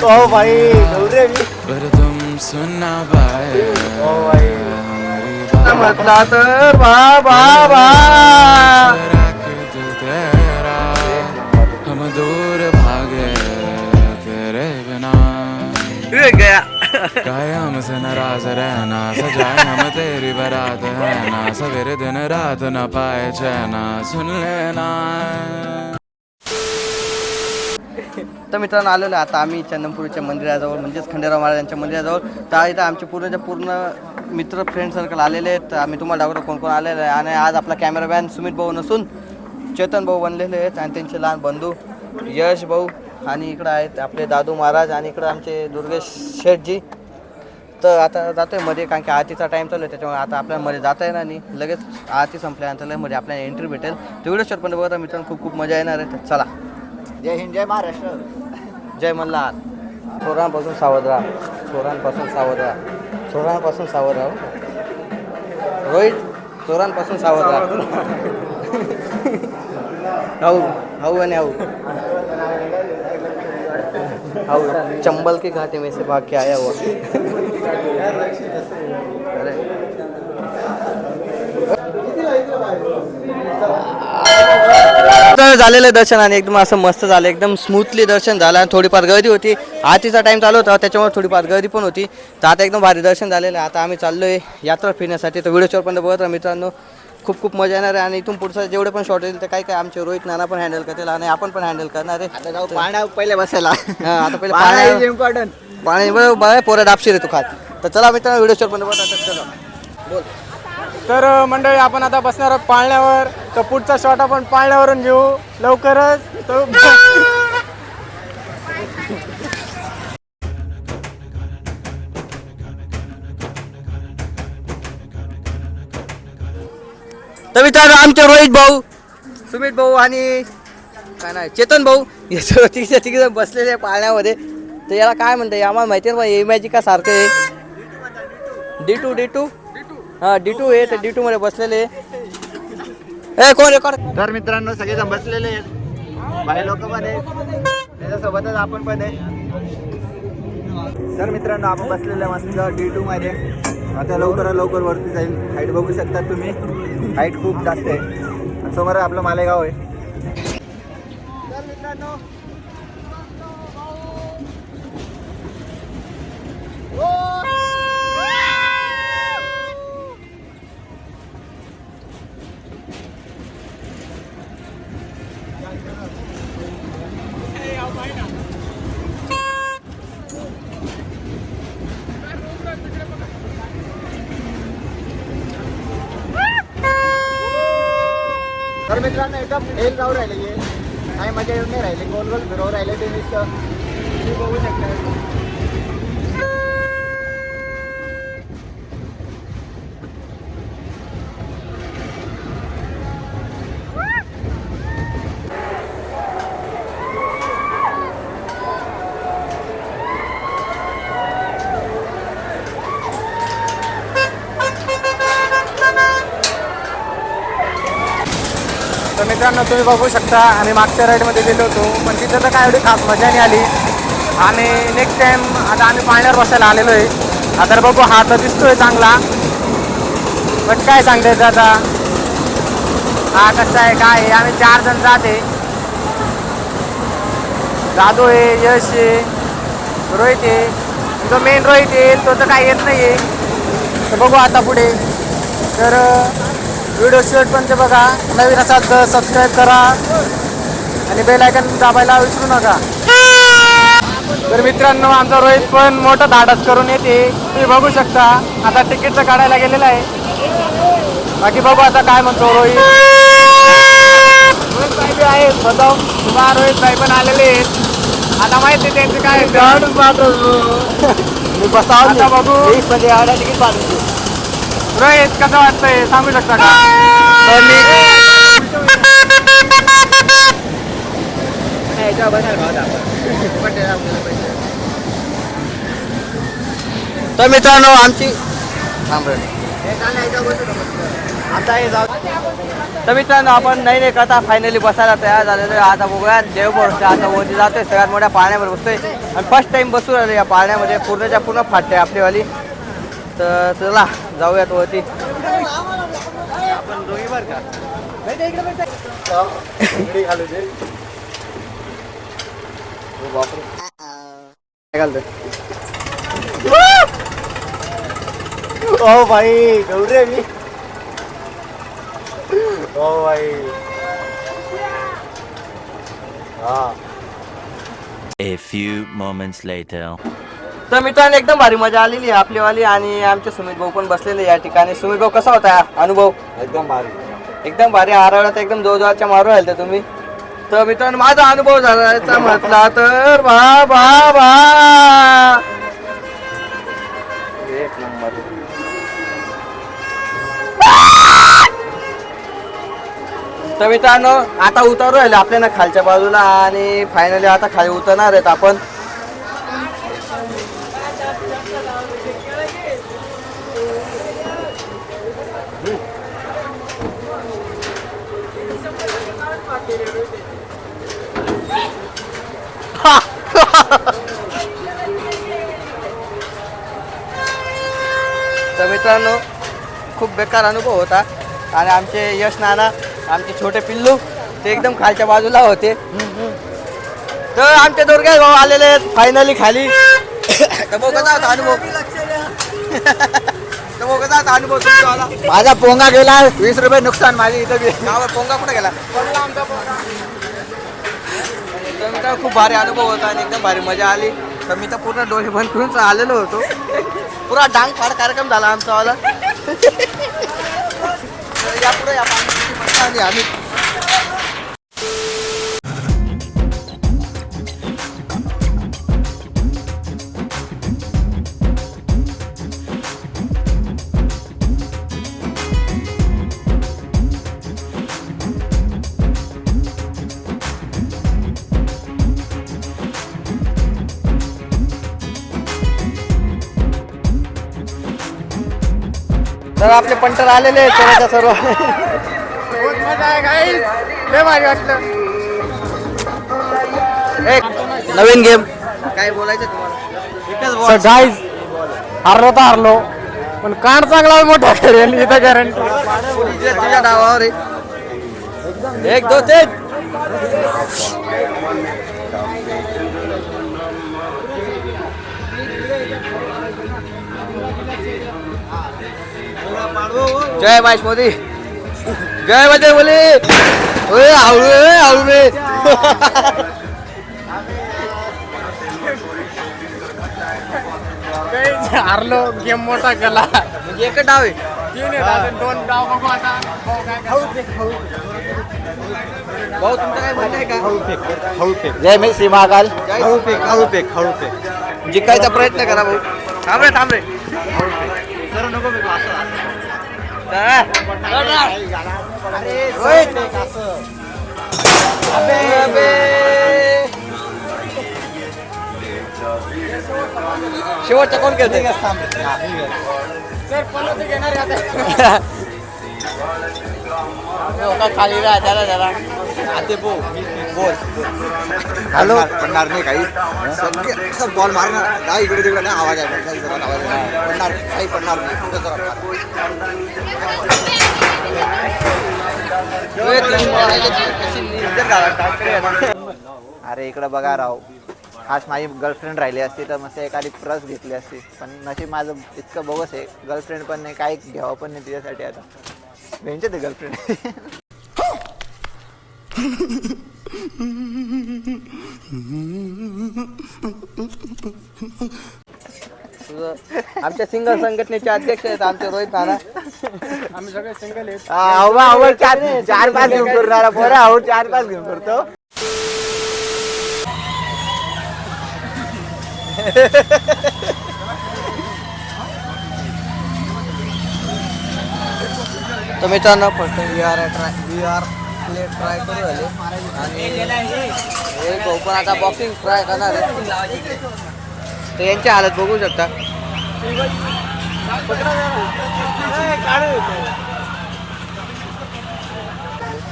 ओ भाई गौरे मी पर तुम सुन ना पाए। ओ भाई। तर हम दूर भागे तेरे बिना। गया। काहे हमसे नाराज़ रहना सजाए हम तेरी बारात है ना। सवेरे दिन रात न पाए चैना सुन लेना। तर मित्रांनो आलेलो आहे. आता आम्ही चंदनपूरच्या मंदिराजवळ म्हणजेच खंडेराव महाराजांच्या मंदिराजवळ. तर इथं आमचे पूर्णच्या पूर्ण मित्र फ्रेंड सर्कल आलेले आहेत. आम्ही तुम्हाला दाखवतो कोण कोण आलेले आहे. आणि आज आपला कॅमेरामॅन सुमित भाऊ नसून चेतन भाऊ बनलेले आहेत आणि त्यांचे लहान बंधू यश भाऊ आणि इकडं आहेत आपले दादू महाराज आणि इकडं आमचे दुर्गेश शेठजी. तर आता जातो आहे मध्ये कारण की आरतीचा टाईम चालू आहे. त्याच्यामुळे आता आपल्याला मध्ये जाता येणार नाही. लगेच आरती संपल्यानंतर लयमध्ये आपल्याला एंट्री भेटेल. तेवढंच व्हिडिओ शॉट पण बघा मित्रांनो खूप खूप मजा येणार आहे. चला. जय हिंद जय महाराष्ट्र. जय मल्हार चोरांपासून सावध राहा चोरांपासून सावध राहा चोरांपासून सावध राहा हो. रोहित चोरांपासून सावध राहा हाऊ हाऊ आणि हाऊ. हाऊ. चंबल के घाटे में से भाग के आया हुआ. झालेलं दर्शन आणि एकदम असं मस्त झालं. एकदम स्मूथली दर्शन झालं आणि थोडीफार गर्दी होती. आरतीचा टाईम चालू होता त्याच्यामुळे थोडीफार गर्दी पण होती. तर आता एकदम भारी दर्शन झालेलं आहे. आता आम्ही चाललोय यात्रा फिरण्यासाठी. तर व्हिडिओ पण बघत राहा मित्रांनो. खूप खूप मजा येणार आहे आणि इथून पुढचं जेवढे पण शॉट येईल ते काय काय आमचे रोहित नाना पण हँडल करतील आणि आपण पण हँडल करणार आहे. पाण्या पहिले बसायला. आता पहिले पाण्या पाण्या- इम्पॉर्टंट पाणी बरोबर बघा पोरं डापशीर आहे तू खात. तर चला मित्रांनो व्हिडिओ पण बघत चला बोल. तर मंडळी आपण आता बसणार आहोत पाळण्यावर. तर पुढचा शॉट आपण पाळण्यावरून घेऊ. लवकरच तो तर मित्रांनो आमचे रोहित भाऊ. सुमित भाऊ आणि काय नाही चेतन भाऊ. हे सर्व तिघे तिघे बसलेले पाळण्यामध्ये. तर याला काय म्हणते आम्हाला माहिती आहे ना इमॅजिक का सारखं आहे? D two D two. हां डी टू आहे तर डी टू मध्ये बसलेले आहे. ए कोण रेकॉर्ड तर मित्रांनो सगळेजण बसलेले आहेत. बाई लोक पण आहेत. त्याच्यासोबतच आपण पण आहे. तर मित्रांनो आपण बसलेलं मस्त डी टू मध्ये. आता लवकर लवकर वरती जाईल. हाईट बघू शकता तुम्ही. हाईट खूप जास्त आहे. आणि समोर आपलं मालेगाव आहे. तर मित्रांनो तर मित्रांनो एकदम हेल जाऊ राहिले हे काही मजा येऊन नाही राहिले. गोल गोल फिरवू राहिले ते मी बघू शकता मित्रांनो तुम्ही बघू शकता आम्ही मागच्या राईडमध्ये गेलो होतो पण तिथं तर काय एवढी खास मजा नाही आली. आणि नेक्स्ट टाईम आता आम्ही पाण्यावर बसायला आलेलो आहे. आता बघू हा तर दिसतोय चांगला. पण काय सांगता येतं आता? हा कसं आहे काय आहे? आम्ही चार जण जाते. जादू आहे यश आहे रोहित आहे. जो मेन रोहित येईल तो तर काय येत नाही आहे तर बघू आता पुढे. तर व्हिडिओ शेअर पण ते बघा. नवीन असाल तर सबस्क्राईब करा. आणि बेल आयकन दाबायला विसरू नका. तर मित्रांनो आमचा रोहित पण मोठं धाडस करून येते. तुम्ही बघू शकता. आता तिकीटचं काढायला गेलेलं आहे. बाकी बघू आता काय म्हणतो रोहित. रोहित भाई बी आहे बताव तुम्हा रोहित भाई पण आलेले आहेत. आता माहिती त्यांचे काय मी बसावं बघू. तिकीट पाठवतो. रोहित कसं वाटतंय सांगू शकता का? तर मित्रांनो आमची तर मित्रांनो आपण नाही नाही करता फायनली बसायला तयार झालेलो आहे. आता बघूया देव भरोसे आता वरती जातोय. सगळ्यात मोठ्या पाण्यामध्ये बसतोय. आणि फर्स्ट टाइम बसू राहिलो या पाण्यामध्ये पूर्णच्या पूर्ण फाटते आपलीवाली तर चला जाऊयात वरती. आपण दोघी बर हो काय घालतोय ओ भाई गौरे मी. ओ भाई. हा. A few moments later. तर मित्रांनो एकदम भारी मजा आलेली आहे आपलीवाली आणि आमचे सुमित भाऊ पण बसलेले या ठिकाणी. सुमित भाऊ कसा होता अनुभव? एकदम भारी. एकदम भारी आरवला तर एकदम जोरजोरच्या मारू राहिले तुम्ही. तर मित्रांनो माझा अनुभव झाला म्हटला तर बा बा एक नंबर. तर मित्रांनो आता उतारू राहिले आपल्याला खालच्या बाजूला आणि फायनली आता खाली उतरणार आहेत आपण तर मित्रांनो खूप बेकार अनुभव होता. आणि आमचे यश नाना आमचे छोटे पिल्लू ते एकदम खालच्या बाजूला होते. तर आमचे दुर्गा भाऊ आलेले आहेत फायनली खाली. तर भाऊ कसा होता अनुभव? तर भाऊ कसा होता अनुभव तुमचा माझा पोंगा गेला वीस रुपये नुकसान माझी इथं बी. पोंगा कुठे गेला? खूप भारी अनुभव होता आणि एकदम भारी मजा आली. तर मी तर पूर्ण डोळे बंद करून आलेलो होतो. पुरा डांग फाड कार्यक्रम झाला आमचा वाला. तर या पुढे या पाण्याची आम्ही तर आपले पंटर आलेले आहेत सर्वच्या सर्व. एक नवीन गेम काय बोलायचं तुम्हाला? सर गाईज हारलो तर हारलो पण कांड चांगला मोठा करेल इथं गॅरंटी तुझ्या तुझ्या डावावर आहे. एक दोन तीन. जय महेश मोदी। जय मजे बोली। ओए आवळू ए आवळू रे हारलो गेम मोठा केला म्हणजे एक डाव आहे तीन आहेत अजून दोन डाव बघू आता भाऊ काय करतो. भाऊ तुमचं काय म्हणणं आहे का। हळू फेक जय मी श्री महाकाल जय हळू फेक हळू फेक हळू फेक जिंकायचा प्रयत्न करा भाऊ थांब रे थांब रे सर नको फेकू, असं, असं. अरे रोहित. सर, फेक असं. अबे. शेवटचा कोण खेळते खाली राहा त्याला त्याला आते बो बोल. हॅलो. पडणार नाही काही. सगळे असं बॉल मारणार. नाही इकडे तिकडे नाही आवाज आहे. आवाज. पडणार काही पडणार नाही. अरे इकडं बघा राव. आज माझी गर्लफ्रेंड राहिली असती तर मस्त एखादी प्रस घेतली असती. पण नशीब माझं इतकं बोगस आहे. गर्लफ्रेंड पण नाही काही घ्यावं पण नाही तिच्यासाठी आता. भेंचे ते गर्लफ्रेंड आमच्या सिंगल संघटनेचे अध्यक्ष आहेत आमचे रोहित नाना आम्ही सगळे सिंगल आहेत. हवा चार चार पाच घेऊन करणार बरं आहो चार पाच घेऊन करतो. तर मित्रांनो first we are try we are play try करू राहिले. आणि हे भाऊ पण आता बॉक्सिंग ट्राय करणार आहे. तर यांची हालत बघू शकता.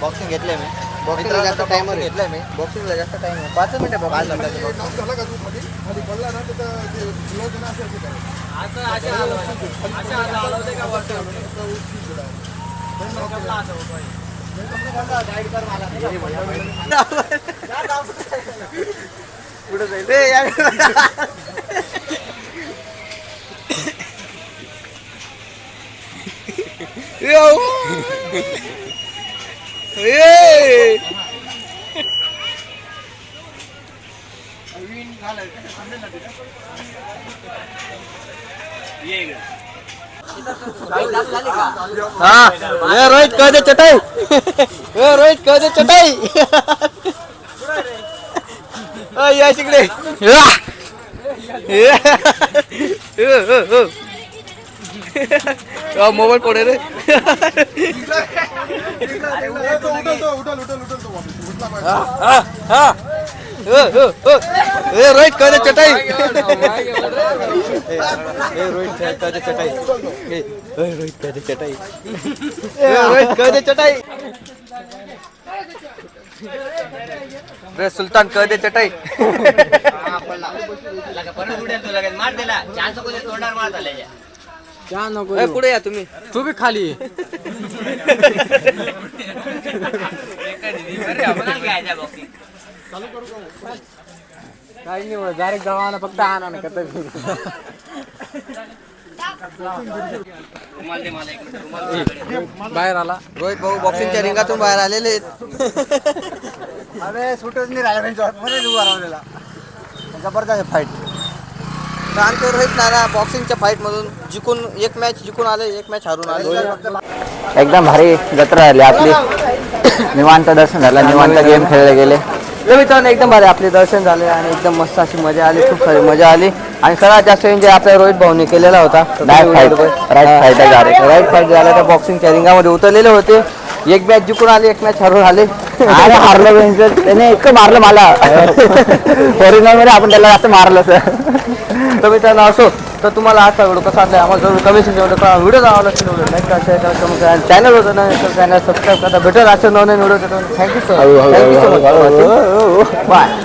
बॉक्सिंग घेतलंय मी. बॉक्सिंगला जास्त टाइम घेतलंय मी. बॉक्सिंगला जास्त टाइम आहे. पाच मिनिटं पाच बॉक्सिंग मिनिटाचं पुढे जाईल रे यार. ये हा. ए रोहित कह दे चटाई. ए रोहित कह दे चटाई. अ, या तिकडे. मोबाईल कोण रे. हा, हा, हा. ए रोहित कह दे चटाई? ए रोहित कह दे चटाई? ए, रोहित कह दे चटाई? ए, रोहित कह दे चटाई? रे सुलतान कह दे चटाई? चहा नको ए, पुढे या तुम्ही. तू बी खाली ये. काही नाही डायरेक्ट जवाना फक्त आणा ना कथा बाहेर आला. रोहित भाऊ बॉक्सिंगच्या रिंगातून बाहेर आलेले आहेत. अरे सुटच नाही राहिला त्यांच्या मध्ये उभा राहिलेला. जबरदस्त फाईट आमचे रोहित नाना बॉक्सिंगच्या फाईट मधून जिंकून एक मॅच जिंकून आले एक मॅच हारून आले. एकदम भारी जत्रा झाली आपली. निवांत दर्शन झालं. निवांत गेम खेळले गेले. तर मित्रांनो एकदम भारी आपले दर्शन झाले आणि एकदम मस्त अशी मजा आली खूप सारी मजा आली. आणि सर्वात जास्त एन्जॉय आपल्या रोहित भाऊने केलेला होता. Fight. आहे direct. राईट फाईट झाला. त्या बॉक्सिंगच्या रिंगामध्ये उतरलेले होते. एक मॅच जिंकून आले एक मॅच हरून आले. अरे हारलो त्याने इतकं मारलं मला. ओरिजिनलमध्ये आपण त्याला जास्त मारलं सर. तर मित्रांनो असो. तर तुम्हाला आजचा व्हिडिओ कसा वाटला आम्हाला जरूर सेक्शनमध्ये कळवा. व्हिडिओ आवडला लाईक करा शेअर करा करा. चॅनल होतं ना चॅनल सबस्क्राईब करा. भेटेल आजच्या नवीन video thank you sir thank you so much bye